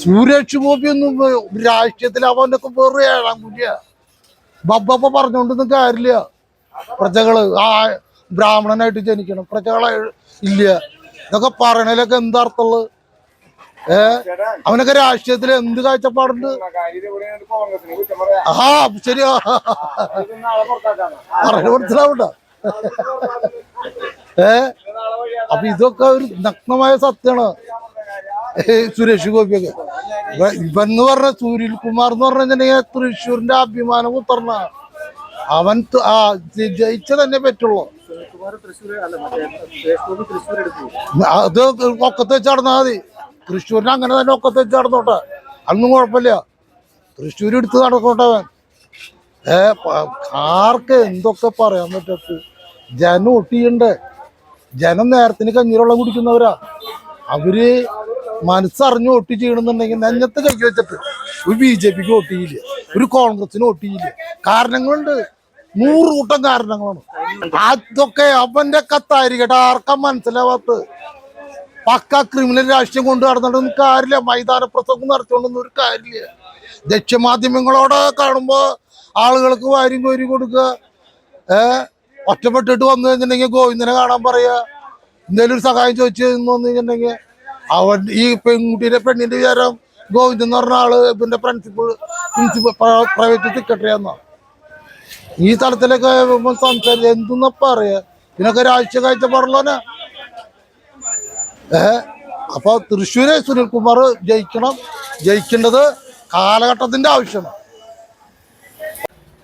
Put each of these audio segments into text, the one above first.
സുരേഷ് ഗോപി ഒന്നും രാഷ്ട്രീയത്തിൽ അവനൊക്കെ വേറെ ഏഴാം കുട്ടിയ ബബ്ബപ്പ പറഞ്ഞോണ്ടൊന്നും കാര്യമില്ല. പ്രജകൾ ആ ബ്രാഹ്മണനായിട്ട് ജനിക്കണം. പ്രജകളെ ഇല്ല. ഇതൊക്കെ പറയണതിലൊക്കെ എന്താ അർത്ഥമുള്ളത് ഏ? അവനൊക്കെ രാഷ്ട്രീയത്തിൽ എന്ത് കാഴ്ചപ്പാടുണ്ട്? ആ ശരിയാ. പറഞ്ഞു മനസ്സിലാവണ്ട. ഏ? അപ്പൊ ഇതൊക്കെ ഒരു നഗ്നമായ സത്യമാണ്. സുരേഷ് ഗോപിയൊക്കെ. ഇവ- ഇവന്ന് പറഞ്ഞ സൂര്യൽ കുമാർ എന്ന് പറഞ്ഞിട്ടുണ്ടെങ്കിൽ തൃശ്ശൂരിന്റെ അഭിമാനം ഉത്തർന്ന. അവൻ ആ ജയിച്ച തന്നെ പറ്റുള്ളൂ. അത് ഒക്കത്ത് വെച്ച് നടന്നാൽ മതി. തൃശ്ശൂരിന് അങ്ങനെ തന്നെ ഒക്കത്ത് വെച്ച് നടന്നോട്ടെ. അതൊന്നും കുഴപ്പമില്ല. തൃശ്ശൂർ എടുത്ത് നടക്കോട്ടെ അവൻ. ഏ ആർക്ക് എന്തൊക്കെ പറയാൻ പറ്റത്ത്. ജനം ഒട്ടിയുണ്ട് ജനം നേരത്തിന് കഞ്ഞിവെള്ളം കുടിക്കുന്നവരാ. അവർ മനസ്സറിഞ്ഞ് വോട്ട് ചെയ്യണമെന്നുണ്ടെങ്കിൽ നെഞ്ഞത്തെ കൈ വെച്ചിട്ട് ഒരു ബി ജെ പിക്ക് വോട്ട് ചെയ്യില്ല. ഒരു കോൺഗ്രസിന് വോട്ട് ചെയ്യില്ല. കാരണങ്ങളുണ്ട്. നൂറ് കൂട്ടം കാരണങ്ങളാണ്. അതൊക്കെ അവന്റെ കത്തായിരിക്കട്ടെ ആർക്കാ മനസ്സിലാവാത്ത പക്ക ക്രിമിനൽ രാഷ്ട്രീയം കൊണ്ട് നടന്നിട്ടൊന്നും കാര്യമില്ല. മൈതാന പ്രസംഗം നടത്തിക്കൊണ്ടൊന്നും ഒരു കാര്യമില്ല. ദക്ഷ്യമാധ്യമങ്ങളോടെ കാണുമ്പോ ആളുകൾക്ക് വാരി കോരി കൊടുക്കുക. ഏഹ് ഒറ്റപ്പെട്ടിട്ട് വന്നു കഴിഞ്ഞിട്ടുണ്ടെങ്കിൽ ഗോവിന്ദനെ കാണാൻ പറയാ. എന്തെങ്കിലും ഒരു സഹായം ചോദിച്ചു വന്നു കഴിഞ്ഞിട്ടുണ്ടെങ്കിൽ അവൻ ഈ പെൺകുട്ടിയുടെ പെണ്ണിന്റെ വിചാരം ഗോവിന്ദൻ എന്ന് പറഞ്ഞ ആൾ പിന്നെ പ്രിൻസിപ്പൾ പ്രിൻസിപ്പൽ പ്രൈവറ്റ് സെക്രട്ടറി എന്നാ ഈ തലത്തിലൊക്കെ സംസാരിച്ച എന്തെന്നാ പറയാ? ഇതിനൊക്കെ രാഷ്ട്രീയ കാഴ്ചപ്പാടുള്ളവനാ ഏ അപ്പൊ തൃശ്ശൂര് സുനിൽകുമാർ ജയിക്കണം. ജയിക്കേണ്ടത് കാലഘട്ടത്തിന്റെ ആവശ്യമാണ്.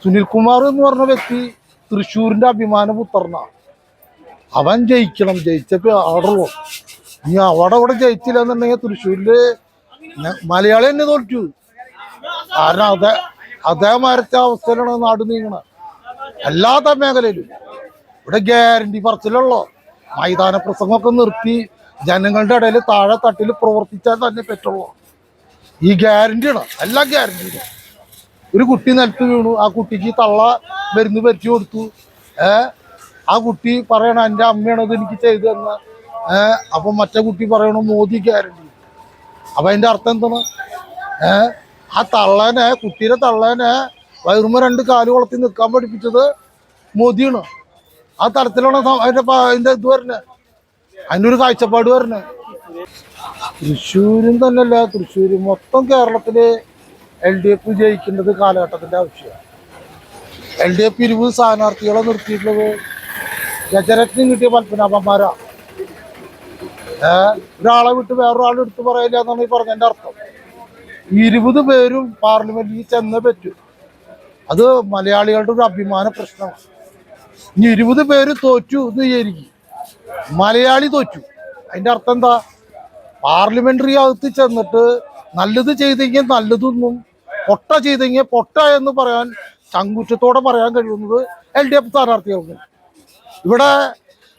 സുനിൽകുമാർ എന്ന് പറഞ്ഞ വ്യക്തി തൃശ്ശൂരിന്റെ അഭിമാന പുത്രനാണ് അവൻ ജയിക്കണം. ജയിച്ചപ്പോ അവിടെയുള്ളൂ ഇനി അവിടെ അവിടെ ജയിച്ചില്ല എന്നുണ്ടെങ്കിൽ തൃശ്ശൂരിൽ ന- മലയാളി തന്നെ തോറ്റു. കാരണം അതേ മരച്ച അവസ്ഥയിലാണ് നാട് നീങ്ങണത് അല്ലാത്ത മേഖലയിലും. ഇവിടെ ഗ്യാരണ്ടി പറച്ചിലുള്ളോ. മൈതാന പ്രസംഗമൊക്കെ നിർത്തി ജനങ്ങളുടെ ഇടയിൽ താഴെ തട്ടിൽ പ്രവർത്തിച്ചാൽ തന്നെ പറ്റുള്ളൂ. ഈ ഗ്യാരണ്ടിയാണ് എല്ലാ ഗ്യാരണ്ടിയാണ് ഒരു കുട്ടി നിലത്ത് വീണു. ആ കുട്ടിക്ക് തള്ള മരുന്ന് പറ്റി കൊടുത്തു. ഏ? ആ കുട്ടി പറയണ എന്റെ അമ്മയാണ് ഇത് എനിക്ക് ചെയ്തു തന്ന ഏ അപ്പൊ മറ്റേ കുട്ടി പറയണു മോദി ഗ്യാരണ്ടി അപ്പൊ അതിന്റെ അർത്ഥം എന്താണ്? ഏഹ് ആ തള്ളനെ കുട്ടീനെ തള്ളനെ വയറുമ്പ രണ്ട് കാൽ വളർത്തി നിൽക്കാൻ പഠിപ്പിച്ചത് മോദിയാണ്. ആ തരത്തിലാണ് അതിന്റെ അതിന്റെ ഇത് വരുന്നത് അതിന്റെ ഒരു കാഴ്ചപ്പാട് വരുന്നത് തൃശ്ശൂരും തന്നെയല്ല തൃശ്ശൂര് മൊത്തം കേരളത്തിൽ എൽ ഡി എഫ് ജയിക്കേണ്ടത് കാലഘട്ടത്തിന്റെ ആവശ്യമാണ്. എൽ ഡി എഫ് ഇരുപത് സ്ഥാനാർത്ഥികളെ നിർത്തിയിട്ടുള്ളത് ഗജരത്നം കിട്ടിയ പത്മനാഭന്മാരാ. ഒരാളെ വിട്ട് വേറൊരാളെ എടുത്ത് പറയില്ല എന്നാണ് ഈ പറഞ്ഞതിന്റെ അർത്ഥം. ഇരുപത് പേരും പാർലമെന്റിൽ ചെന്ന് പറ്റും. അത് മലയാളികളുടെ ഒരു അഭിമാന പ്രശ്നമാണ്. ഇനി ഇരുപത് പേര് തോറ്റു എന്ന് വിചാരിക്കും. മലയാളി തോറ്റു. അതിന്റെ അർത്ഥം എന്താ? പാർലമെന്ററി അകത്ത് ചെന്നിട്ട് നല്ലത് ചെയ്തെങ്കിൽ നല്ലതൊന്നും പൊട്ട ചെയ്തെങ്കിൽ പൊട്ട എന്ന് പറയാൻ ചങ്കുറ്റത്തോടെ പറയാൻ കഴിയുന്നത് എൽ ഡി എഫ് സ്ഥാനാർത്ഥികൾക്ക്. ഇവിടെ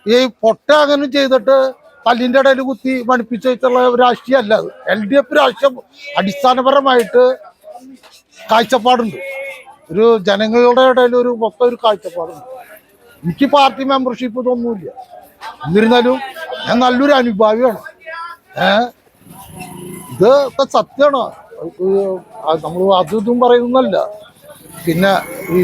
ഈ പൊട്ട അങ്ങനെ ചെയ്തിട്ട് കല്ലിന്റെ ഇടയിൽ കുത്തി മണിപ്പിച്ച് വെച്ചുള്ള രാഷ്ട്രീയം അല്ല അത്. എൽ ഡി എഫ് രാഷ്ട്രീയം അടിസ്ഥാനപരമായിട്ട് കാഴ്ചപ്പാടുണ്ട്. ഒരു ജനങ്ങളുടെ ഇടയിൽ ഒരു മൊത്തം ഒരു കാഴ്ചപ്പാടുണ്ട്. എനിക്ക് പാർട്ടി മെമ്പർഷിപ്പ് ഇതൊന്നുമില്ല. എന്നിരുന്നാലും ഞാൻ നല്ലൊരു അനുഭാവിയാണ്. ഏ? ഇത് ഇപ്പൊ സത്യമാണ്? നമ്മൾ അതും ഇതും പറയുന്നല്ല പിന്നെ ഈ